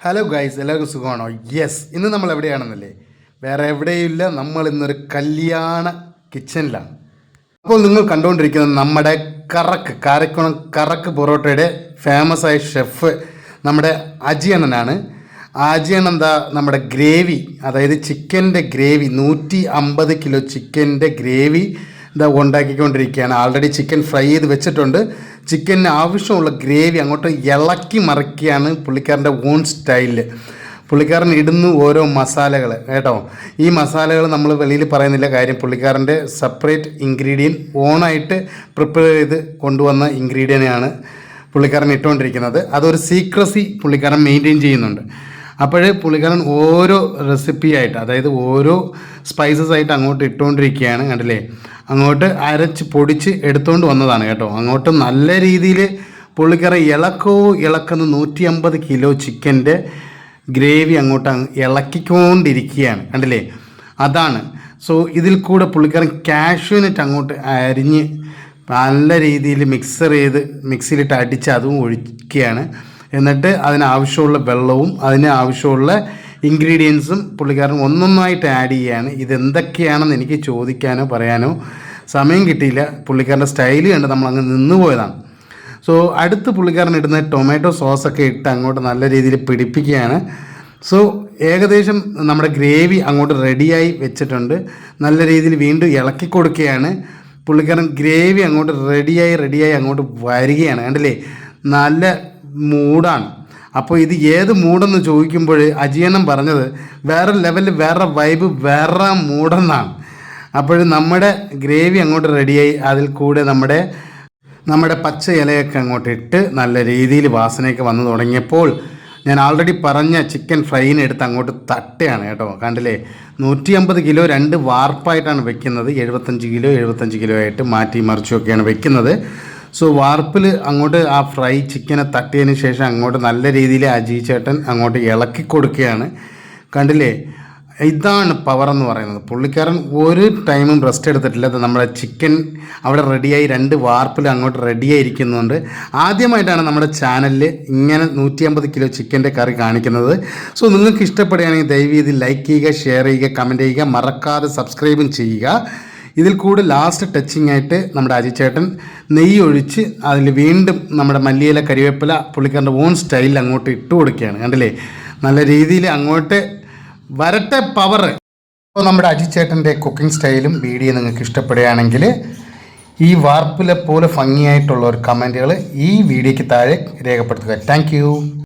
Hello guys എല്ലാവർക്കും സുഖമാണോ? Yes ഇന്ന് നമ്മൾ എവിടെയാണെന്നല്ലേ? വേറെ എവിടെയില്ല നമ്മൾ ഇന്നൊരു കല്യാണ കിച്ചണിലാണ് അപ്പോൾ നിങ്ങൾ കണ്ടുകൊണ്ടിരിക്കുന്നത് നമ്മുടെ കറക്ക് കാരക്കുളം കറക്ക് പൊറോട്ടയുടെ ഫേമസ് ആയ ഷെഫ് നമ്മുടെ അജിയണ്ണനാണ് അജിയണ്ണൻ എന്താ നമ്മുടെ ഗ്രേവി അതായത് ചിക്കന്റെ ഗ്രേവി നൂറ്റി അമ്പത് കിലോ ചിക്കന്റെ ഗ്രേവി ഇതാ ഉണ്ടാക്കിക്കൊണ്ടിരിക്കുകയാണ്. ആൾറെഡി ചിക്കൻ ഫ്രൈ ചെയ്ത് വെച്ചിട്ടുണ്ട്. ചിക്കന് ആവശ്യമുള്ള ഗ്രേവി അങ്ങോട്ട് ഇളക്കി മറിക്കുകയാണ് പുള്ളിക്കാരന്റെ ഓൺ സ്റ്റൈലിൽ പുള്ളിക്കാരൻ ഇടുന്നു ഓരോ മസാലകൾ കേട്ടോ? ഈ മസാലകൾ നമ്മൾ വെളിയിൽ പറയുന്നില്ല കാര്യം. പുള്ളിക്കാരന്റെ സെപ്പറേറ്റ് ഇൻഗ്രീഡിയന്റ് ഓണായിട്ട് പ്രിപ്പയർ ചെയ്ത് കൊണ്ടുവന്ന ഇൻഗ്രീഡിയന്റാണ് പുള്ളിക്കാരൻ ഇട്ടുകൊണ്ടിരിക്കുന്നത്. അതൊരു സീക്രസി പുള്ളിക്കാരൻ മെയിന്റെയിൻ ചെയ്യുന്നുണ്ട്. അപ്പോൾ പുള്ളിക്കാരൻ ഓരോ റെസിപ്പി ആയിട്ട് അതായത് ഓരോ സ്പൈസസ് ആയിട്ട് അങ്ങോട്ട് ഇട്ടുകൊണ്ടിരിക്കുകയാണ് കണ്ടില്ലേ? അങ്ങോട്ട് അരച്ച് പൊടിച്ച് എടുത്തുകൊണ്ട് വന്നതാണ് കേട്ടോ. അങ്ങോട്ട് നല്ല രീതിയിൽ പുള്ളിക്കറ ഇളക്കോ ഇളക്കുന്ന നൂറ്റി അമ്പത് കിലോ ചിക്കന്റെ ഗ്രേവി അങ്ങോട്ട് അങ്ങ് ഇളക്കിക്കൊണ്ടിരിക്കുകയാണ് കണ്ടില്ലേ? അതാണ്. സോ ഇതിൽ കൂടെ പുള്ളിക്കാരൻ കാഷ്യൂനറ്റ് അങ്ങോട്ട് അരിഞ്ഞ് നല്ല രീതിയിൽ മിക്സർ ചെയ്ത് മിക്സിയിലിട്ട് അടിച്ച് അതും ഒഴിക്കുകയാണ്. എന്നിട്ട് അതിനാവശ്യമുള്ള വെള്ളവും അതിന് ആവശ്യമുള്ള ഇൻഗ്രീഡിയൻസും പുള്ളിക്കാരൻ ഒന്നൊന്നായിട്ട് ആഡ് ചെയ്യുകയാണ് ഇതെന്തൊക്കെയാണെന്ന് എനിക്ക് ചോദിക്കാനോ പറയാനോ സമയം കിട്ടിയില്ല. പുള്ളിക്കാരന്റെ സ്റ്റൈൽ കണ്ട് നമ്മൾ അങ്ങ് നിന്നുപോയതാണ് സോ അടുത്ത് പുള്ളിക്കാരൻ ഇടുന്ന ടൊമാറ്റോ സോസൊക്കെ ഇട്ട് അങ്ങോട്ട് നല്ല രീതിയിൽ പിടിപ്പിക്കുകയാണ്. സോ ഏകദേശം നമ്മുടെ ഗ്രേവി അങ്ങോട്ട് റെഡിയായി വെച്ചിട്ടുണ്ട്. നല്ല രീതിയിൽ വീണ്ടും ഇളക്കി കൊടുക്കുകയാണ്. പുള്ളിക്കാരൻ ഗ്രേവി അങ്ങോട്ട് റെഡിയായി റെഡിയായി അങ്ങോട്ട് വരികയാണ്. കണ്ടില്ലേ? നല്ല മൂടാണ് അപ്പോൾ ഇത് ഏത് മൂഡെന്ന് ചോദിക്കുമ്പോൾ അജീനം പറഞ്ഞത് വേറെ ലെവലിൽ വേറെ വൈബ് വേറെ മൂടെന്നാണ് അപ്പോൾ നമ്മുടെ ഗ്രേവി അങ്ങോട്ട് റെഡിയായി അതിൽ കൂടെ നമ്മുടെ നമ്മുടെ പച്ച ഇലയൊക്കെ അങ്ങോട്ട് ഇട്ട് നല്ല രീതിയിൽ വാസനയൊക്കെ വന്നു തുടങ്ങിയപ്പോൾ ഞാൻ ആൾറെഡി പറഞ്ഞ ചിക്കൻ ഫ്രൈനെ എടുത്ത് അങ്ങോട്ട് തട്ടയാണ് കേട്ടോ. കണ്ടില്ലേ? നൂറ്റി അമ്പത് കിലോ രണ്ട് വാർപ്പായിട്ടാണ് വെക്കുന്നത്. എഴുപത്തഞ്ച് കിലോ എഴുപത്തഞ്ച് കിലോ ആയിട്ട് മാറ്റി മറിച്ചുമൊക്കെയാണ് വെക്കുന്നത്. സോ വാർപ്പിൽ അങ്ങോട്ട് ആ ഫ്രൈ ചിക്കനെ തട്ടിയതിന് ശേഷം അങ്ങോട്ട് നല്ല രീതിയിൽ അജി ചേട്ടൻ അങ്ങോട്ട് ഇളക്കി കൊടുക്കുകയാണ്. കണ്ടില്ലേ? ഇതാണ് പവർ എന്ന് പറയുന്നത്. പുള്ളിക്കാരൻ ഒരു ടൈമും റെസ്റ്റ് എടുത്തിട്ടില്ല. അത് നമ്മുടെ ചിക്കൻ അവിടെ റെഡിയായി രണ്ട് വാർപ്പിൽ അങ്ങോട്ട് റെഡിയായി ഇരിക്കുന്നുണ്ട്. ആദ്യമായിട്ടാണ് നമ്മുടെ ചാനലിൽ ഇങ്ങനെ നൂറ്റി അമ്പത് കിലോ ചിക്കന്റെ കറി കാണിക്കുന്നത്. സോ നിങ്ങൾക്ക് ഇഷ്ടപ്പെടുകയാണെങ്കിൽ ദയവ് ചെയ്ത് ലൈക്ക് ചെയ്യുക ഷെയർ ചെയ്യുക കമന്റ് ചെയ്യുക. മറക്കാതെ സബ്സ്ക്രൈബും ചെയ്യുക. ഇതിൽ കൂടെ ലാസ്റ്റ് ടച്ചിങ് ആയിട്ട് നമ്മുടെ അജിച്ചേട്ടൻ നെയ്യ് ഒഴിച്ച് അതിൽ വീണ്ടും നമ്മുടെ മല്ലിയില കരിവേപ്പില പുള്ളിക്കാരന്റെ ഓൺ സ്റ്റൈലിൽ അങ്ങോട്ട് ഇട്ട് കൊടുക്കുകയാണ്. കണ്ടില്ലേ? നല്ല രീതിയിൽ അങ്ങോട്ട് വരട്ടെ പവർ അപ്പോൾ നമ്മുടെ അജിച്ചേട്ടന്റെ കുക്കിംഗ് സ്റ്റൈലും വീഡിയോ നിങ്ങൾക്ക് ഇഷ്ടപ്പെടുകയാണെങ്കിൽ ഈ വാർപ്പിലെ പോലെ ഭംഗിയായിട്ടുള്ള ഒരു കമന്റുകൾ ഈ വീഡിയോയ്ക്ക് താഴെ രേഖപ്പെടുത്തുക. താങ്ക്